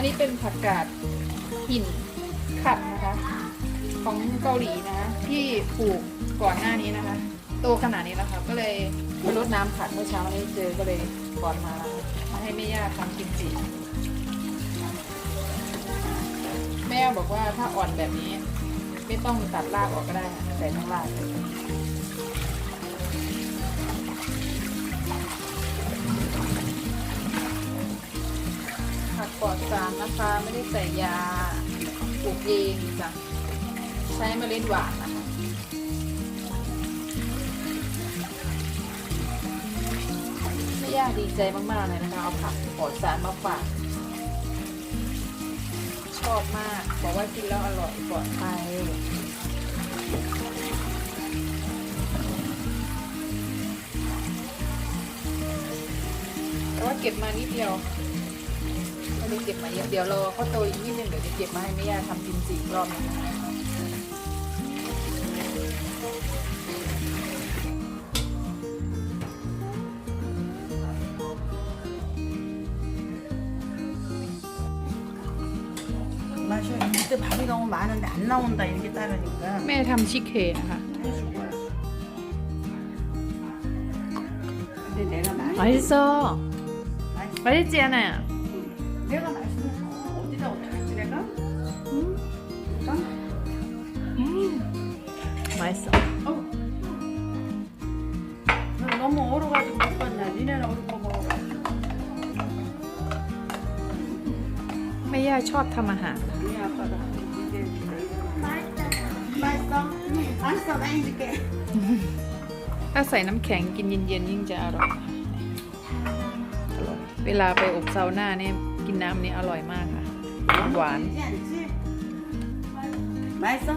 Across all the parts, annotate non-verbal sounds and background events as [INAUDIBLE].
อันนี้เป็นผักกาดหินขัดนะคะ ของเกาหลีนะคะที่ปลูกก่อนหน้านี้นะคะ โตขนาดนี้แล้วค่ะก็เลยไปรดน้ำขัดเมื่อเช้านี้เจอก็เลยก่อนมามาให้แม่ย่าทำกิมจิแม่บอกว่าถ้าอ่อนแบบนี้ ไม่ต้องตัดรากออกก็ได้ใส่ทั้งรากเลย ปลอดสารนะคะ ไม่ได้ใส่ยาปลูกเองจ้ะใช้เมล็ดหวานนะคะแม่ย่าดีใจมากๆเลยนะคะเอาผักปลอดสารมาฝากชอบมากบอกว่ากินแล้วอร่อยปลอดภัยแต่ว่าเก็บมานิดเดียว ไม่ได้เก็บมาเยอะเดี๋ยวรอเขาโตอีกนิดนึงเดี๋ยวจะเก็บมาให้แม่ย่าทำกิมจิอีกรอบหนึงนะคะ 마셔. 그때 밥이 너무 많은데 안 나온다 이렇게 따르니까 แม่ทำชิคเคนะคะ 해줄 거야. 근데 내가 맛 맛있어 맛있 맛있지 않아요? 맛있어 어. 너 너무 얼어가지고 못 봤냐? 니네는 얼은 거 먹어. แม่ย่าชอบทำอาหาร 우리 아빠가 이제 맛있다. 맛있어? 맛있어. 나 해줄게. ถ้าใส่น้ำแข็งกินเย็นๆยิ่งจะอร่อยอร่อย เวลาไปอบซาวน่าเนี่ยกินน้ำนี้อร่อยมากค่ะ หวาน 되지 않지? 맛있어?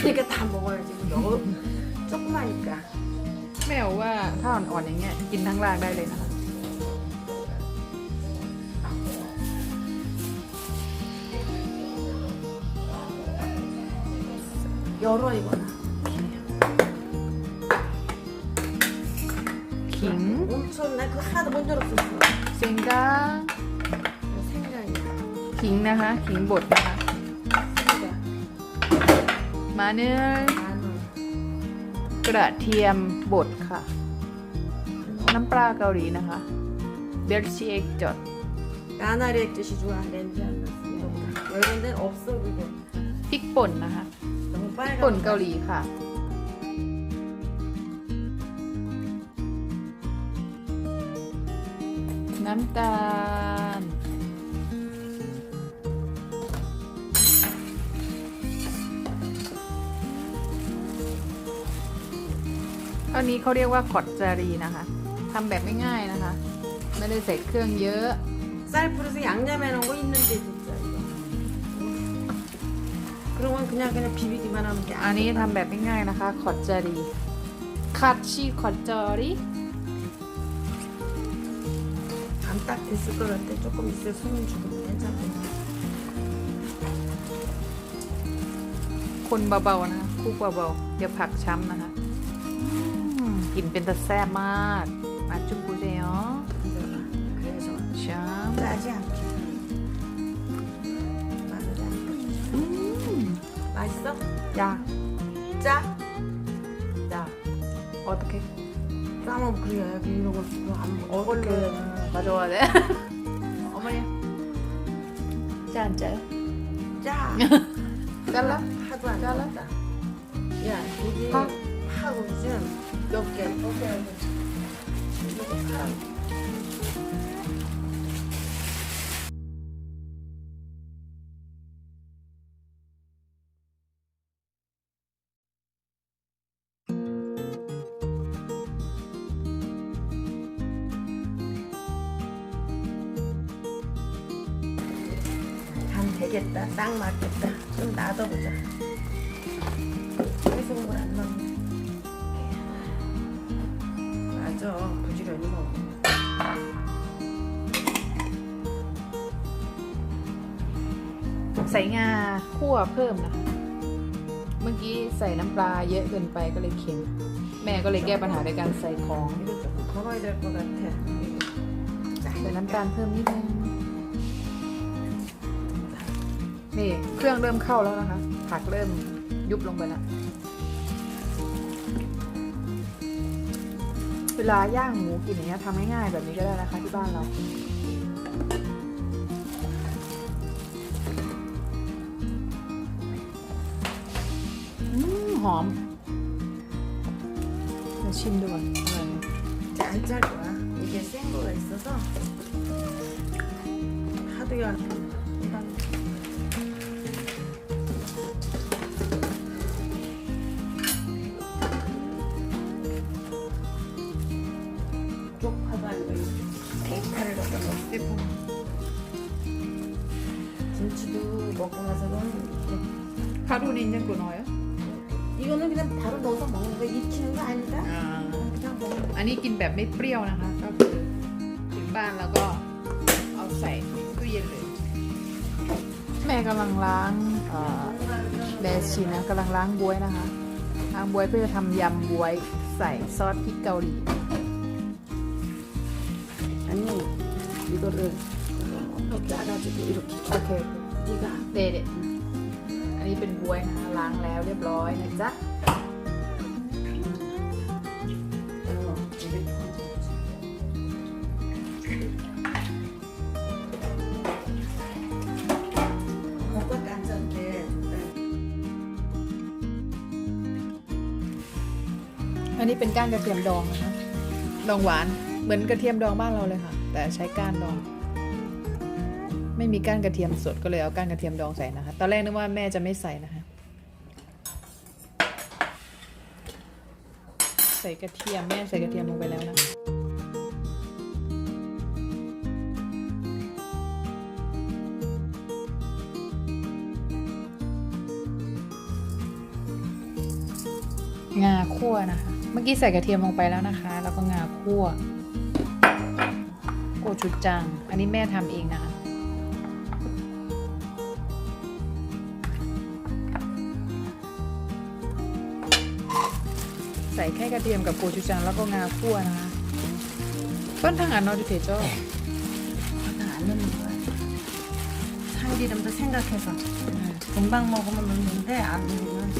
그러니까 다 먹어야지. 뭐 여, 조그마니까. แม่บอกว่าถ้าอ่อนๆอย่างเงี้ยกินทั้งรากได้เลยนะคะ 열어 이거는. ขิง 엄청 나 그거 하나도 못 열었었어. เซงก้า 생강이야. ขิงนะคะ ขิงบดนะคะ 생강. มาเนื้อ 마늘. กระเทียมบดค่ะ น้ำปลาเกาหลีนะคะ เบลชีเอ็กจด 까나리 액젓이 좋아. 렌즈 안 났어. 이거보다. 이런 데는 없어 그게. พริกป่นนะคะ 너무 พริก 빨간. ป่นเกาหลีค่ะ น้ำตาล ล อันนี้เขาเรียกว่าขอดจารีนะคะทำแบบง่ายๆนะคะ ไม่ได้ใส่เครื่องเยอะ 쌀풀에서 양념해 놓은 거 있는데 진짜 이거. 그런 건 그냥 그냥 비비기만 하면 돼. อันนี้ทำแบบง่ายๆนะคะ ขอดจารีคัดชีขอดจารี 감딱 됐을 것 같아. 조금 있을 손님 주면 괜찮고. คนเบาๆนะคะคลุกเบาๆเดี๋ยวผักช้ำนะคะ 음, 김빈다 싸야 맛. 맛좀 보세요. 그래서 참. 짜지 않게. 음, 맛있어? 야, 짜? 야, 어떻게? 싸면 그래. 이런 거 어떻게 가져와야 돼. [LAUGHS] 어머니. 짜 안 짜요? 짜. [LAUGHS] 잘라? 하도 안 잘라. 야, 이게 어? 하고 지금. 몇 개? 되겠다. 딱 맞겠다. 좀 놔둬보자. 맞아. 부지런히 먹어. ใส่งาคั่วเพิ่มนะคะ เมื่อกี้ใส่น้ำปลาเยอะเกินไปก็เลยเค็ม แม่ก็เลยแก้ปัญหาด้วยการใส่ของ 이거 조금 덜어야 될 것 같아. ใส่น้ำตาลเพิ่มนิดนึง นี่เครื่องเริ่มเข้าแล้วนะคะ ผักเริ่มยุบลงไปแล้ว เวลาย่างหมูกินอย่างเงี้ยทำง่ายๆแบบนี้ก็ได้นะคะที่บ้านเราหอมมาชิมดูก่อนจะอันจัดวะมีเส้นก๋วยซะต้องถ้าตั 갖다 넣고 김치도 먹고 나서는 하루는 있는 거 넣어요? 이렇게 이거는 그냥 바로 넣어서 먹는 거 익히는 거 아니다. 그냥 먹는 거. อันนี้กินแบบไม่เปรี้ยวนะคะ ก็คือถึงบ้านแล้วก็เอาใส่ตู้เย็นเลย แม่กำลังล้างเอ่อแดชินนะกำลังล้างบวยนะคะ ล้างบวยเพื่อจะทำยำบวยใส่ซอสพริกเกาหลี 아니 이거를 이렇게 짜가지고 이렇게 โอเค 네가 เด็ดอันนี้เป็นบวยนะคะล้างแล้วเรียบร้อยนะจ๊ะ 어, 이렇게 먹고 앉았는데 อันนี้เป็นก้านกระเทียมดองนะคะดองหวานเหมือนกระเทียมดองบ้านเราเลยค่ะ แต่ใช้ก้านดอง ไม่มีก้านกระเทียมสดก็เลยเอาก้านกระเทียมดองใส่นะคะ ตอนแรกนึกว่าแม่จะไม่ใส่นะคะ ใส่กระเทียมแม่ใส่กระเทียมลงไปแล้วนะงาคั่วนะคะ เมื่อกี้ใส่กระเทียมลงไปแล้วนะคะ แล้วก็งาคั่ว โกชุดจัง อันนี้แม่ทำเองนะคะ ใส่แค่กระเทียมกับโกชูจังแล้วก็งาคั่วนะคะต้นทางอันนอดูเทเจ้า 다 안 넣는 거야. 참기름도 생각해서 금방 먹으면 넣는데 안 넣으면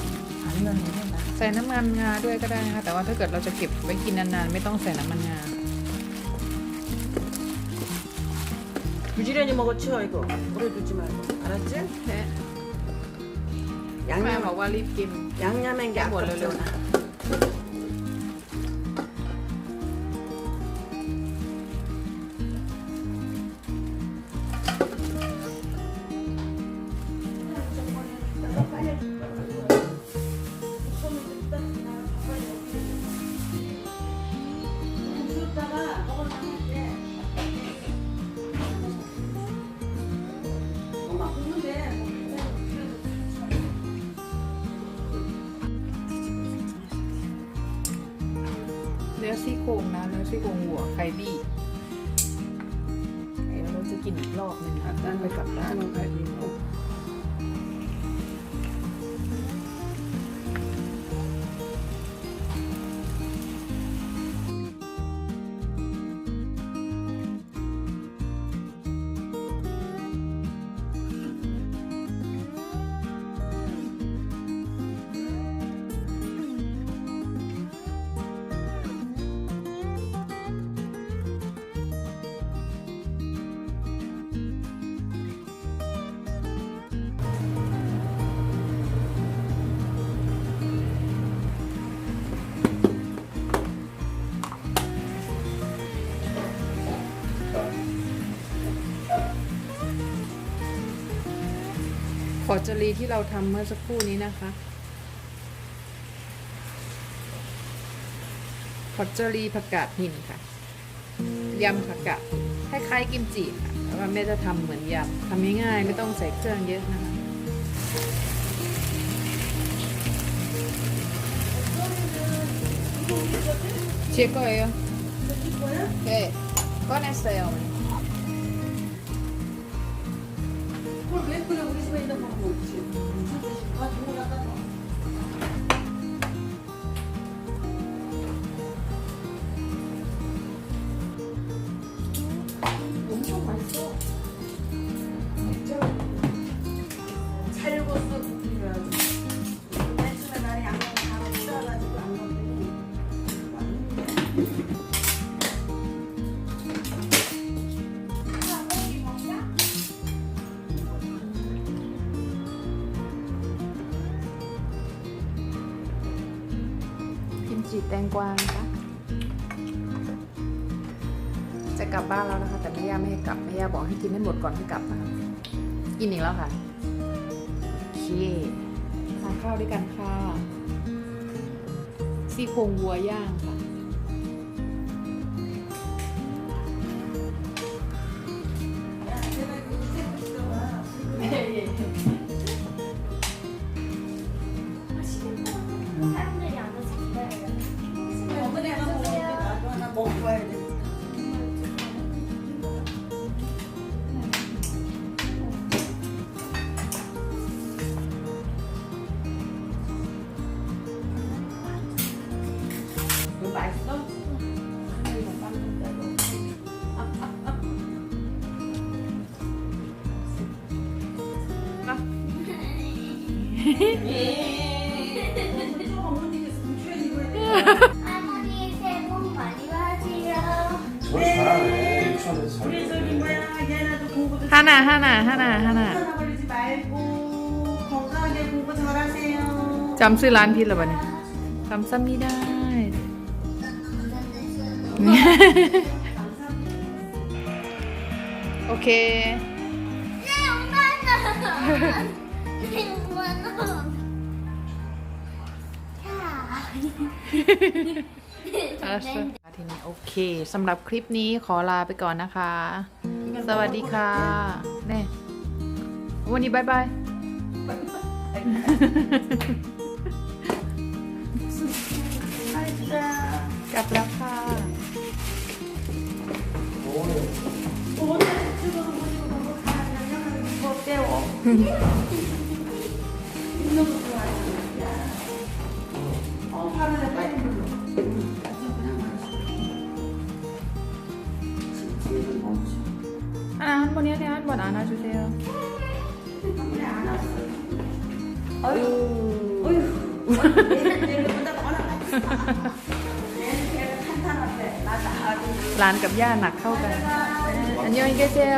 안 넣는 게 나아. ใส่น้ำมันงาด้วยก็ได้นะคะ แต่ว่าถ้าเกิดเราจะเก็บไว้กินนานๆ ไม่ต้องใส่น้ำมันงา 부지런히 먹어 치워 이거 오래 두지 말고 알았지? แม่ 양념 บอกว่ารีบกิน 양념한 게 야, 뭐, 아깝잖아. 엄마 คงนะเนื้อซี่โครงหัวไคบี้ไอ้เราจะกินอีกรอบหนึ่งนะด้านไปกลับด้านไปดี ดจรีที่เราทำเมื่อสักครู่นี้นะคะผักจรีผักกาดหินค่ะ ยำผักกาดคล้ายๆกิมจิค่ะแต่ว่าแม่จะทำเหมือนยำทำง่ายๆไม่ต้องใส่เครื่องเยอะนะคะเชียก็เออเอก็เนเซลล์ Por ver, por 는거 김치แตงกวานะคะจะกลับบ้านแล้วนะคะ แต่แม่ย่าไม่ให้กลับแม่ย่าบอกให้กินให้หมดก่อนให้กลับนะคะกินอีกแล้วค่ะโอเคทานข้าวด้วยกันค่ะซี่โครงวัวย่าง 할머니 새해 복 많이 받으세요. 뭘 잘하네. 유치원에서 잘 우리 저기 배우네. 뭐야 얘나도 공부도 하나 하나 하나 하나 하나 버리지 말고 건강하게 공부 잘하세요. จำซื้อร้านพิษหรือเปล่าเนี่ยจำซ้ำไม่ได้ โอเค 네, 엄마는. 네, 엄마는. ทีนี้โอเคสำหรับคลิปนี้ขอลาไปก่อนนะคะ สวัสดีค่ะเน่วันนี้บายบายกลับแล้วค่ะ오늘 찍어서 보시고 너무 가면 못 깨워. 너무 좋아요. 어, 바늘에 빨리 물러. 하나 한 번에 한 번 안아주세요. 바늘에 안 왔어. 어휴, 어휴. 얘는 내일보다 너나 맛있어. 얘는 걔가 탄탄한데, 나도 아주. ร้านกับย่าหนักเข้ากัน อันยองเกเซีย